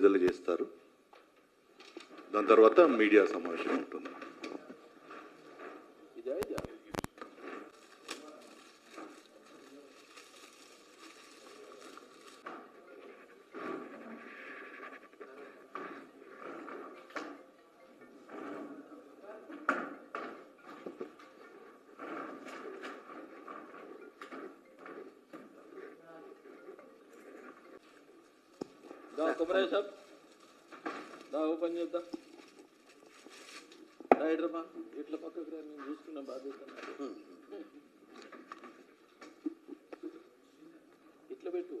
విడుదల చేస్తారు. దాని తర్వాత మీడియా సమావేశం ఉంటుంది. దా కుమరయ్య సాబ్ దా ఓపెన్ చేద్దాం రైట్ రమ్మా ఇట్లా పక్కకు రా నేను చూసుకున్న బాధ్యత. ఇట్లా పెట్టు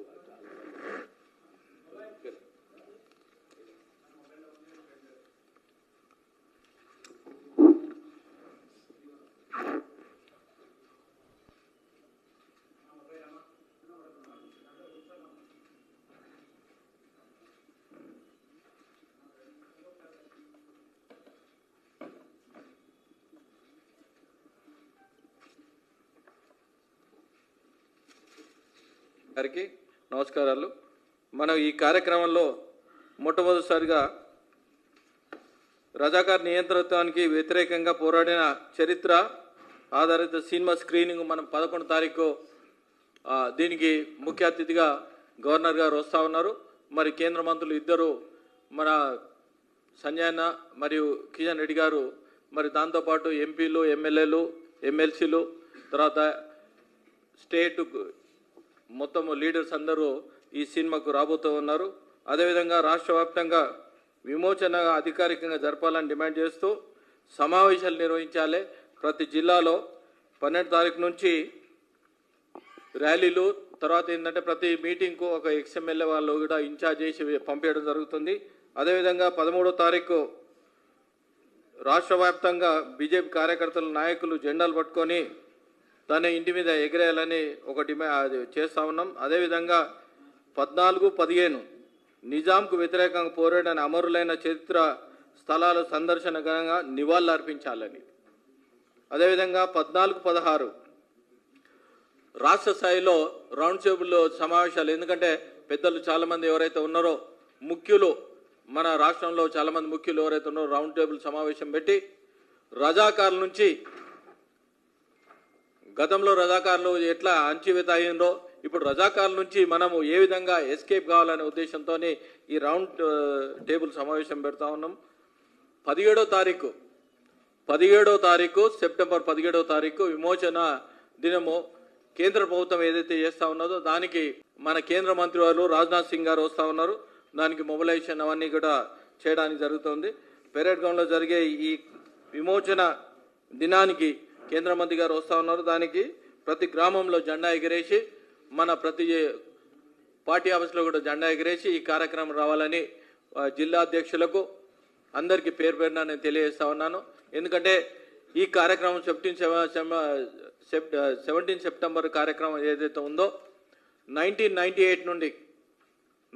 గారికి నమస్కారాలు. మనం ఈ కార్యక్రమంలో మొట్టమొదటిసారిగా రజాకార్ నియంత్రణకి వ్యతిరేకంగా పోరాడిన చరిత్ర ఆధారిత సినిమా స్క్రీనింగ్ మనం పదకొండు తారీఖు దీనికి ముఖ్య అతిథిగా గవర్నర్ గారు వస్తూ ఉన్నారు. మరి కేంద్ర మంత్రులు ఇద్దరు మన సంజయ్ మరియు కిషన్ రెడ్డి గారు మరి దాంతోపాటు ఎంపీలు ఎమ్మెల్యేలు ఎమ్మెల్సీలు తర్వాత స్టేట్ మొత్తం లీడర్స్ అందరూ ఈ సినిమాకు రాబోతూ ఉన్నారు. అదేవిధంగా రాష్ట్ర వ్యాప్తంగా విమోచన అధికారికంగా జరపాలని డిమాండ్ చేస్తూ సమావేశాలు నిర్వహించాలి. ప్రతి జిల్లాలో పన్నెండు తారీఖు నుంచి ర్యాలీలు తర్వాత ఏంటంటే ప్రతి మీటింగ్కు ఒక ఎక్స్ఎమ్మెల్యే వాళ్ళు కూడా ఇన్ఛార్జ్ చేసి పంపించడం జరుగుతుంది. అదేవిధంగా పదమూడో తారీఖు రాష్ట్ర వ్యాప్తంగా బీజేపీ కార్యకర్తలు నాయకులు జెండాలు పట్టుకొని దాని ఇంటి మీద ఎగిరేయాలని ఒక డిమాండ్ అది చేస్తూ ఉన్నాం. అదేవిధంగా పద్నాలుగు పదిహేను నిజాంకు వ్యతిరేకంగా పోరాడని అమరులైన చరిత్ర స్థలాల సందర్శన నివాళులు అర్పించాలని అదేవిధంగా పద్నాలుగు పదహారు రాష్ట్ర స్థాయిలో రౌండ్ టేబుల్లో సమావేశాలు ఎందుకంటే పెద్దలు చాలామంది ఎవరైతే ఉన్నారో ముఖ్యులు మన రాష్ట్రంలో చాలామంది ముఖ్యులు ఎవరైతే ఉన్నారో రౌండ్ టేబుల్ సమావేశం పెట్టి రజాకారుల నుంచి గతంలో రజాకారులు ఎట్లా అంచివేత అయ్యిందో ఇప్పుడు రజాకారుల నుంచి మనము ఏ విధంగా ఎస్కేప్ కావాలనే ఉద్దేశంతో ఈ రౌండ్ టేబుల్ సమావేశం పెడతా ఉన్నాం. పదిహేడో తారీఖు పదిహేడో తారీఖు సెప్టెంబర్ పదిహేడో తారీఖు విమోచన దినము కేంద్ర ప్రభుత్వం ఏదైతే చేస్తూ ఉన్నదో దానికి మన కేంద్ర మంత్రి వారు రాజ్నాథ్ సింగ్ గారు వస్తూ ఉన్నారు. దానికి మొబిలైజేషన్ అవన్నీ కూడా చేయడానికి జరుగుతుంది. పెరేడ్ గ్రౌండ్లో జరిగే ఈ విమోచన దినానికి కేంద్ర మంత్రి గారు వస్తూ ఉన్నారు. దానికి ప్రతి గ్రామంలో జెండా ఎగిరేసి మన ప్రతి పార్టీ ఆఫీస్లో కూడా జెండా ఎగిరేసి ఈ కార్యక్రమం రావాలని జిల్లా అధ్యక్షులకు అందరికీ పేరు పేరున నేను తెలియజేస్తా ఉన్నాను. ఎందుకంటే ఈ కార్యక్రమం సెప్టీన్ సెవెంటీన్ సెప్టెంబర్ కార్యక్రమం ఏదైతే ఉందో నైన్టీన్ నైంటీ ఎయిట్ నుండి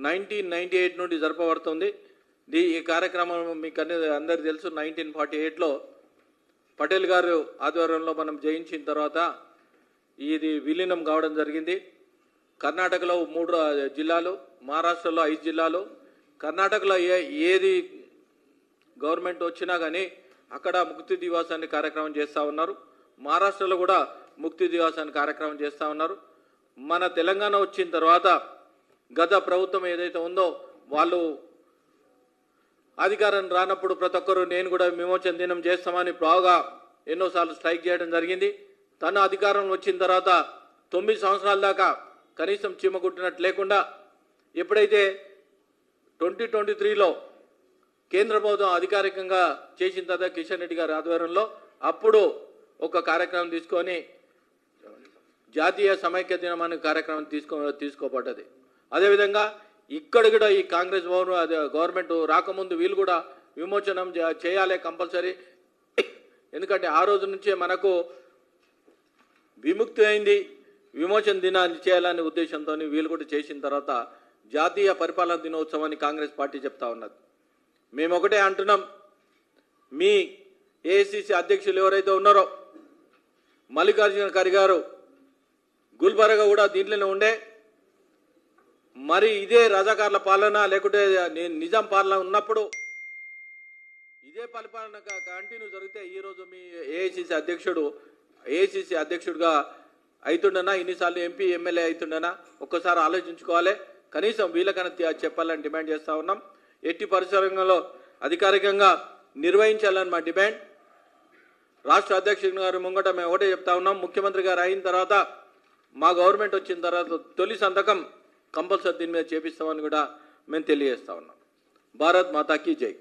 నైన్టీన్ నైంటీ ఎయిట్ నుండి జరపబడుతుంది. ఈ కార్యక్రమం మీకు అనేది అందరికీ తెలుసు. నైన్టీన్ ఫార్టీ ఎయిట్లో పటేల్ గారు ఆధ్వర్యంలో మనం జయించిన తర్వాత ఇది విలీనం కావడం జరిగింది. కర్ణాటకలో మూడు జిల్లాలు మహారాష్ట్రలో ఐదు జిల్లాలు. కర్ణాటకలో ఏ ఏది గవర్నమెంట్ వచ్చినా కానీ అక్కడ ముక్తి దివాస్ అనే కార్యక్రమం చేస్తూ ఉన్నారు. మహారాష్ట్రలో కూడా ముక్తి దివాస్ అనే కార్యక్రమం చేస్తూ ఉన్నారు. మన తెలంగాణ వచ్చిన తర్వాత గత ప్రభుత్వం ఏదైతే ఉందో వాళ్ళు అధికారం రానప్పుడు ప్రతి ఒక్కరు నేను కూడా విమోచన దినం చేస్తామని బాగా ఎన్నోసార్లు స్ట్రైక్ చేయడం జరిగింది. తను అధికారం వచ్చిన తర్వాత తొమ్మిది సంవత్సరాల దాకా కనీసం చీమ కుట్టినట్టు లేకుండా ఎప్పుడైతే ట్వంటీ ట్వంటీ త్రీలో కేంద్ర ప్రభుత్వం అధికారికంగా చేసిన తర్వాత కిషన్ రెడ్డి గారి ఆధ్వర్యంలో అప్పుడు ఒక కార్యక్రమం తీసుకొని జాతీయ సమైక్య దినం అనే కార్యక్రమం తీసుకో తీసుకోబడ్డది. అదేవిధంగా ఇక్కడ కూడా ఈ కాంగ్రెస్ భవన్ అది గవర్నమెంట్ రాకముందు వీళ్ళు కూడా విమోచనం చేయాలి కంపల్సరీ. ఎందుకంటే ఆ రోజు నుంచే మనకు విముక్తి అయింది. విమోచన దినాన్ని చేయాలనే ఉద్దేశంతో వీళ్ళు కూడా చేసిన తర్వాత జాతీయ పరిపాలన దినోత్సవాన్ని కాంగ్రెస్ పార్టీ చెప్తా ఉన్నది. మేము ఒకటే అంటున్నాం. మీ ఏఐసిసి అధ్యక్షులు ఎవరైతే ఉన్నారో మల్లికార్జున ఖర్గే గారు గుల్బర్గా కూడా దీంట్లోనే ఉండే. మరి ఇదే రజాకార్ల పాలన లేకుంటే నేను నిజాం పాలన ఉన్నప్పుడు ఇదే పరిపాలన కంటిన్యూ జరిగితే ఈరోజు మీ ఏఐసిసి అధ్యక్షుడు ఏఐసిసి అధ్యక్షుడిగా అవుతుండనా ఇన్నిసార్లు ఎంపీ ఎమ్మెల్యే అవుతుండనా ఒక్కసారి ఆలోచించుకోవాలి. కనీసం వీళ్ళకన్నా చెప్పాలని డిమాండ్ చేస్తూ ఉన్నాం. ఎట్టి పరిసరంలో అధికారికంగా నిర్వహించాలని మా డిమాండ్. రాష్ట్ర అధ్యక్షుడి గారి ముంగట మేము ఒకటే చెప్తా ఉన్నాం. ముఖ్యమంత్రి గారు అయిన తర్వాత మా గవర్నమెంట్ వచ్చిన తర్వాత తొలి సంతకం కంపల్సరీ దీని మీద చేపిస్తామని కూడా మేము తెలియజేస్తా ఉన్నాం. భారత్ మాతాకి జై.